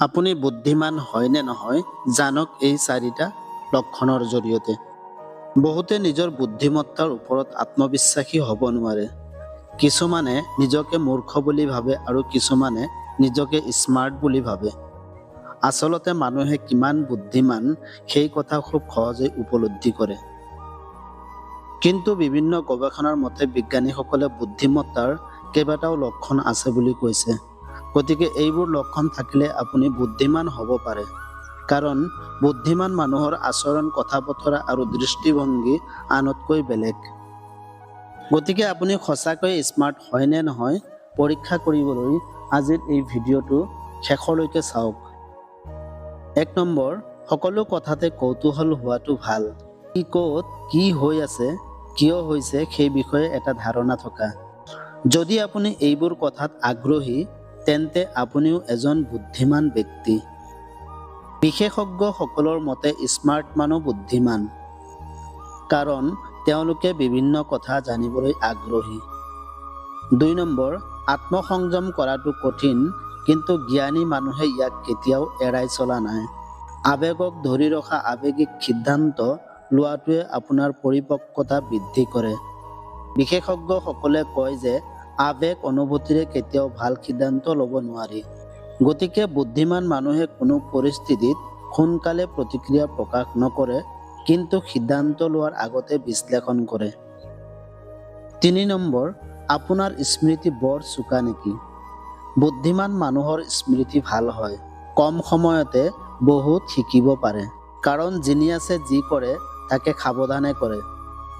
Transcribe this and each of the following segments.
আপুনি বুদ্ধিমান হয় নে নহয় জানক এই চাৰিটা লক্ষণৰ জৰিয়তে। বহুতে নিজৰ বুদ্ধিমত্তাৰ ওপৰত আত্মবিশ্বাসী হ'ব নোৱাৰে। কিছুমানে নিজকে মূৰ্খ বুলি ভাবে আৰু কিছুমানে নিজকে স্মাৰ্ট বুলি ভাবে। আচলতে মানুহে কিমান বুদ্ধিমান সেই কথা খুব সহজেই উপলব্ধি কৰে। কিন্তু বিভিন্ন গৱেষণাৰ মতে বিজ্ঞানীসকলে বুদ্ধিমত্তাৰ কেইবাটাও লক্ষণ আছে বুলি কৈছে। গতিকে এইবোৰ লক্ষণ থাকিলে আপুনি বুদ্ধিমান হ'ব পাৰে। কাৰণ, বুদ্ধিমান মানুহৰ আচৰণ কথা বতৰা আৰু দৃষ্টিভংগী আনতকৈ বেলেগ। গতিকে আপুনি সঁচাকৈ স্মাৰ্ট হয় নে নহয়, পৰীক্ষা কৰিবলৈ আজিৰ এই ভিডিঅ'টো শেষলৈকে চাওক। এক নম্বৰ, সকলো কথাতে কৌতূহল হোৱাটো ভালো। কি ক'ত, কি হৈ আছে, কিয় হৈছে সেই বিষয়ে এটা ধাৰণা থকা। যদি আপুনি এইবোৰ কথাত আগ্ৰহী তেন্তে আপুনিও এজন বুদ্ধিমান ব্যক্তি। বিশেষজ্ঞসকলৰ মতে স্মাৰ্ট মানুহ বুদ্ধিমান। কাৰণ তেওঁলোকে বিভিন্ন কথা জানিবলৈ আগ্ৰহী। দুই নম্বৰ, আত্মসংযম কৰাটো কঠিন, কিন্তু জ্ঞানী মানুহে ইয়াক কেতিয়াও এৰাই চলা নাই। আৱেগক ধৰি ৰখা আৱেগিক সিদ্ধান্ত লোৱাটোৱে আপোনাৰ পৰিপক্কতা বৃদ্ধি কৰে। বিশেষজ্ঞসকলে কয় যে আৱেগ অনুভূতিৰে কেতিয়াও ভালো সিদ্ধান্ত ল'ব নোৱাৰি। গতিকে বুদ্ধিমান মানুহে কোনো পৰিস্থিতিত সোনকালে প্ৰতিক্ৰিয়া প্ৰকাশ নকৰে, কিন্তু সিদ্ধান্ত লোৱাৰ আগতে বিশ্লেষণ কৰে। তিনি নম্বৰ, আপোনাৰ স্মৃতি বৰ চোকা নেকি? বুদ্ধিমান মানুহৰ স্মৃতি ভালো হয়। কম সময়তে বহুত শিকিব পাৰে। কাৰণ জিনিয়াছে যি কৰে, তাকে সাৱধানে কৰে।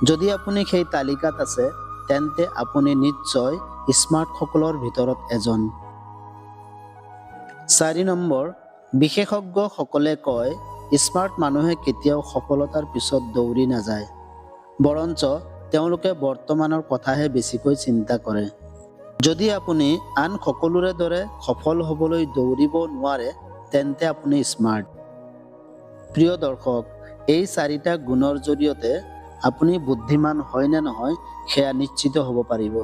যদি আপুনি সেই তালিকাত আছে তেন্তে আপুনি নিশ্চয় স্মাৰ্টসকলৰ ভিতৰত এজন। চাৰি নম্বৰ বিশেষজ্ঞসকলে কয় স্মাৰ্ট মানুহে কেতিয়াও সফলতাৰ পিছত দৌৰি নাযায়। বৰঞ্চ তেওঁলোকে বৰ্তমানৰ কথাহে বেছিকৈ চিন্তা কৰে। যদি আপুনি আন সকলোৰে দৰে সফল হ'বলৈ দৌৰিব নোৱাৰে তেন্তে আপুনি স্মাৰ্ট। প্ৰিয় দৰ্শক এই চাৰিটা গুণৰ জৰিয়তে আপুনি বুদ্ধিমান হয় নে নহয় সেয়া নিশ্চিত হ'ব পাৰিব।